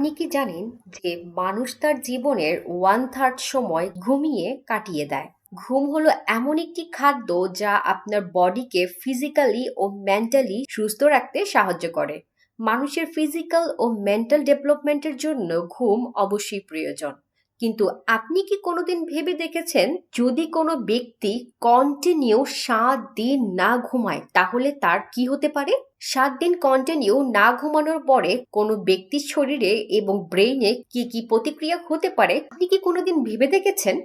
আপনি কি জানেন যে মানুষ তার জীবনের ওয়ান থার্ড সময় ঘুমিয়ে কাটিয়ে দেয়? ঘুম হলো এমন একটি খাদ্য যা আপনার বডিকে ফিজিক্যালি ও মেন্টালি সুস্থ রাখতে সাহায্য করে। মানুষের ফিজিক্যাল ও মেন্টাল ডেভেলপমেন্টের জন্য ঘুম অবশ্যই প্রয়োজন। কিন্তু আপনি কি কোনোদিন ভেবে দেখেছেন, যদি কোনো ব্যক্তি কন্টিনিউ সাত দিন না ঘুমায়, তাহলে তার কি হতে পারে? সাত দিন কন্টিনিউ না ঘুমানোর পরে কোনো ব্যক্তির শরীরে এবং ব্রেইনে কি কি প্রতিক্রিয়া হতে পারে, আপনি কি কোনোদিন ভেবে দেখেছেন?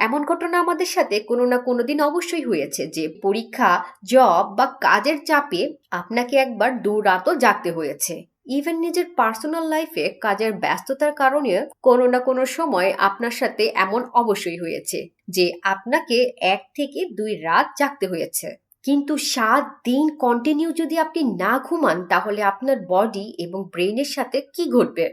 এমন ঘটনা আমাদের সাথে কোনো না কোনো দিন অবশ্যই হয়েছে যে পরীক্ষা জব বা কাজের চাপে আপনাকে একবার দু রাতও জাগতে হয়েছে। ইভেন নিজের পার্সোনাল লাইফে কাজের ব্যস্ততার কারণে কোনো না কোনো সময় আপনার সাথে এমন অবশ্যই হয়েছে যে আপনাকে এক থেকে দুই রাত জাগতে হয়েছে। কিন্তু সাত দিন কন্টিনিউ যদি আপনি না ঘুমান, তাহলে আপনার বডি এবং ব্রেনের সাথে কি ঘটবে?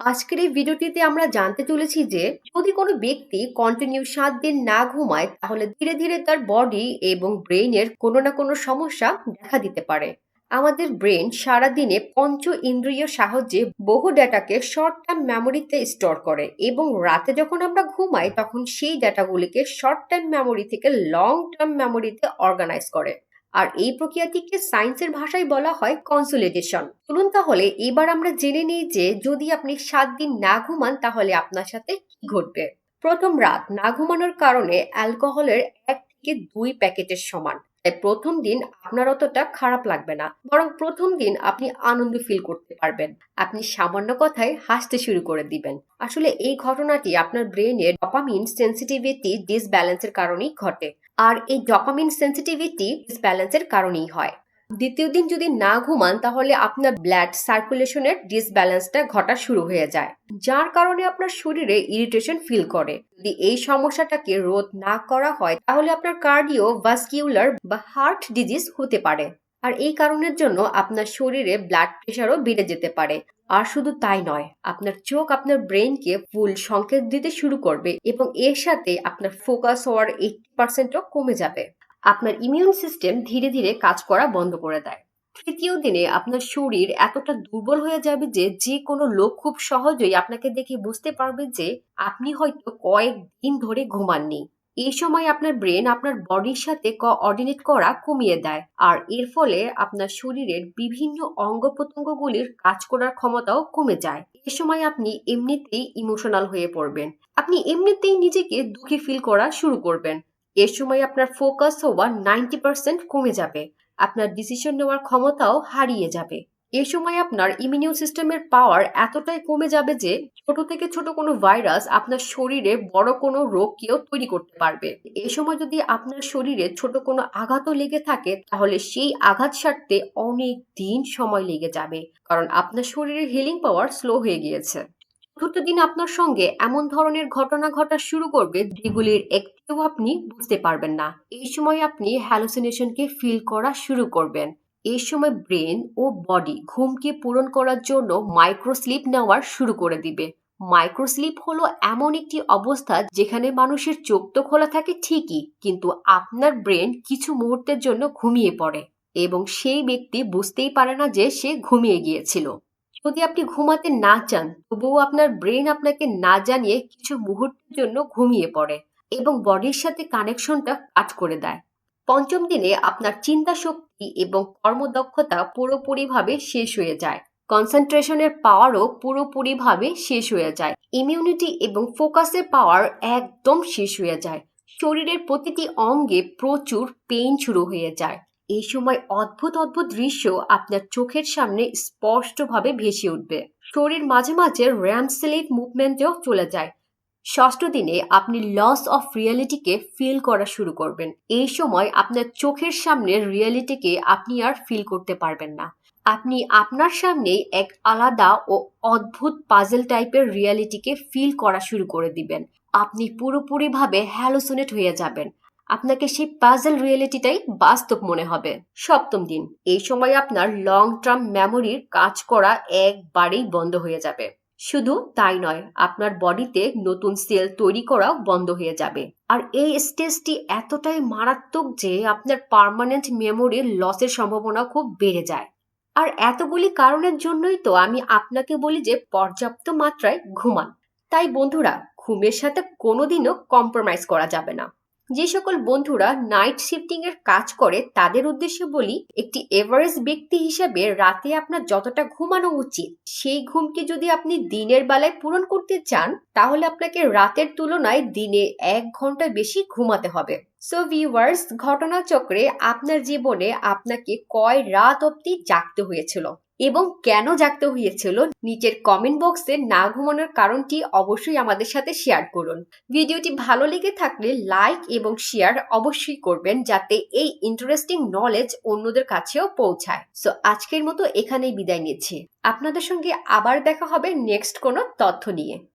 আজকের এই ভিডিওটিতে আমরা জানতে চলেছি যে, যদি কোনো ব্যক্তি কন্টিনিউ সাত দিন না ঘুমায়, তাহলে ধীরে ধীরে তার বডি এবং ব্রেইনের কোনো না কোনো সমস্যা দেখা দিতে পারে। আমাদের ব্রেন সারাদিনে পঞ্চ ইন্দ্রিয় সাহায্যে বহু ডেটাকে শর্ট টার্ম মেমোরিতে স্টোর করে এবং রাতে যখন আমরা ঘুমাই, তখন সেই ডেটাগুলিকে শর্ট টার্ম মেমোরি থেকে লং টার্ম মেমোরিতে অর্গানাইজ করে। আর এই প্রক্রিয়াটিকে সায়েন্সের ভাষায় বলা হয় কনসোলিডেশন চলুন তাহলে এবার আমরা জেনে নিই যে যদি আপনি সাত দিন না ঘুমান, তাহলে আপনার সাথে কি ঘটবে? প্রথম রাত না ঘুমানোর কারণে অ্যালকোহলের এক থেকে দুই প্যাকেটের সমান। তাই প্রথম দিন আপনার অতটা খারাপ লাগবে না। বরং প্রথম দিন আপনি আনন্দ ফিল করতে পারবেন। আপনি সামান্য কথায় হাসতে শুরু করে দিবেন। আসলে এই ঘটনাটি আপনার ব্রেনের ডপামিন সেন্সিটিভিটি ডিসব্যালেন্সের কারণেই ঘটে। আর এই ডপামিন সেন্সিটিভিটি ডিসব্যালেন্সের কারণেই হয়। দ্বিতীয় দিন যদি না ঘুমান, তাহলে আপনার ব্লাড সার্কুলেশনের ডিসব্যালেন্সটা ঘটা শুরু হয়ে যায়, যার কারণে আপনার শরীরে ইরিটেশন ফিল করে। যদি এই সমস্যাটাকে রোধ না করা হয়, তাহলে আপনার কার্ডিও ভাস্কিউলার বা হার্ট ডিজিজ হতে পারে। আর এই কারণের জন্য আপনার শরীরে ব্লাড প্রেশারও বেড়ে যেতে পারে। আর শুধু তাই নয়, আপনার চোখ আপনার ব্রেনকে ফুল সংকেত দিতে শুরু করবে এবং এর সাথে আপনার ফোকাস হওয়ার এইটি পার্সেন্টও কমে যাবে। আপনার ইমিউন সিস্টেম ধীরে ধীরে কাজ করা বন্ধ করে দেয়। তৃতীয় দিনে আপনার শরীর এতটা দুর্বল হয়ে যাবে যে যে কোনো লোক খুব সহজেই আপনাকে দেখে বুঝতে পারবে যে, আপনি হয়তো কয়েক দিন ধরে ঘুমাননি। এই সময় আপনার ব্রেন আপনার বডির সাথে কোঅর্ডিনেট করা কমিয়ে দেয় আর এর ফলে আপনার শরীরের বিভিন্ন অঙ্গ প্রত্যঙ্গগুলির কাজ করার ক্ষমতাও কমে যায়। এ সময় আপনি এমনিতেই ইমোশনাল হয়ে পড়বেন। আপনি এমনিতেই নিজেকে দুঃখী ফিল করা শুরু করবেন। এর সময় আপনার ফোকাস হওয়া নাইনটি পার্সেন্ট কমে যাবে। আপনার ডিসিশন নেওয়ার ক্ষমতাও হারিয়ে যাবে। এ সময় আপনার ইমিউন সিস্টেমের পাওয়ার এতটাই কমে যাবে যে, ছোট থেকে ছোট কোনো ভাইরাস আপনার শরীরে বড় কোনো রোগকেও তৈরি করতে পারবে। এ সময় যদি আপনার শরীরে ছোট কোনো আঘাতও লেগে থাকে, তাহলে সেই আঘাত সারতে অনেক দিন সময় লেগে যাবে। কারণ আপনার শরীরের হিলিং পাওয়ার স্লো হয়ে গিয়েছে। চতুর্থ দিন আপনার সঙ্গে এমন ধরনের ঘটনা ঘটা শুরু করবে যেগুলির একটিও আপনি বুঝতে পারবেন না। এই সময় আপনি হ্যালোসিনেশনকে ফিল করা শুরু করবেন। এই সময় ব্রেন ও বডি ঘুমকে পূরণ করার জন্য মাইক্রোস্লিপ নেওয়ার শুরু করে দিবে। মাইক্রোস্লিপ হলো এমন একটি অবস্থা যেখানে মানুষের চোখ তো খোলা থাকে ঠিকই, কিন্তু আপনার ব্রেন কিছু মুহূর্তের জন্য ঘুমিয়ে পড়ে এবং সেই ব্যক্তি বুঝতেই পারে না যে সে ঘুমিয়ে গিয়েছিল। যদি আপনি ঘুমাতে না চান, তবুও আপনার ব্রেন আপনাকে না জানিয়ে কিছু মুহূর্তের জন্য ঘুমিয়ে পড়ে এবং বডির সাথে কানেকশনটা কাট করে দেয়। পঞ্চম দিনে আপনার চিন্তা শক্তি এবং কর্মদক্ষতা পুরোপুরিভাবে শেষ হয়ে যায়। কনসেন্ট্রেশনের পাওয়ারও পুরোপুরিভাবে শেষ হয়ে যায়। ইমিউনিটি এবং ফোকাসের পাওয়ার একদম শেষ হয়ে যায়। শরীরের প্রতিটি অঙ্গে প্রচুর পেইন শুরু হয়ে যায়। এই সময় অদ্ভুত অদ্ভুত দৃশ্য আপনার চোখের সামনে স্পষ্টভাবে ভেসে উঠবে। শরীর মাঝে মাঝে র্যাম স্লিপ মুভমেন্টেও চলে যায়। ষষ্ঠ দিনে আপনি লস অফ রিয়ালিটিকে ফিল করা শুরু করবেন। এই সময় আপনার চোখের সামনে রিয়েলিটিকে আপনি আর ফিল করতে পারবেন না। আপনি আপনার সামনেই এক আলাদা ও অদ্ভুত পাজেল টাইপের রিয়েলিটিকে ফিল করা শুরু করে দিবেন। আপনি পুরোপুরিভাবে হ্যালোসোনেট হয়ে যাবেন। আপনাকে সেই পাজল রিয়েলিটিটাই বাস্তব মনে হবে। সপ্তম দিন, এই সময় আপনার লং টার্ম মেমোরির কাজ করা একবারেই বন্ধ হয়ে যাবে। শুধু তাই নয়, আপনার বডিতে নতুন সেল তৈরি করাও বন্ধ হয়ে যাবে। আর এই স্টেজটি এতটাই মারাত্মক যে আপনার পার্মানেন্ট মেমোরির লসের সম্ভাবনা খুব বেড়ে যায়। আর এতগুলি কারণের জন্যই তো আমি আপনাকে বলি যে পর্যাপ্ত মাত্রায় ঘুমান। তাই বন্ধুরা, ঘুমের সাথে কোনোদিনও কম্প্রোমাইজ করা যাবে না। যে সকল বন্ধুরা নাইট শিফটিং এর কাজ করে, তাদের উদ্দেশ্যে বলি, একটি এভারেজ ব্যক্তি হিসেবে রাতে আপনার যতটা ঘুমানো উচিত, সেই ঘুমকে যদি আপনি দিনের বেলায় পূরণ করতে চান, তাহলে আপনাকে রাতের তুলনায় দিনে এক ঘণ্টা বেশি ঘুমাতে হবে। সো ভিউয়ার্স ঘটনাচক্রে আপনার জীবনে আপনাকে কয় রাত অবধি জাগতে হয়েছিল? এবং কেন জাগতে হয়েছিল নিচের কমেন্ট বক্সে না ঘুমানোর কারণটি অবশ্যই আমাদের সাথে শেয়ার করুন। ভিডিওটি ভালো লেগে থাকলে লাইক এবং শেয়ার অবশ্যই করবেন যাতে এই ইন্টারেস্টিং নলেজ অন্যদের কাছেও পৌঁছায়। সো আজকের মতো এখানেই বিদায় নিচ্ছি। আপনাদের সঙ্গে আবার দেখা হবে নেক্সট কোনো তথ্য নিয়ে।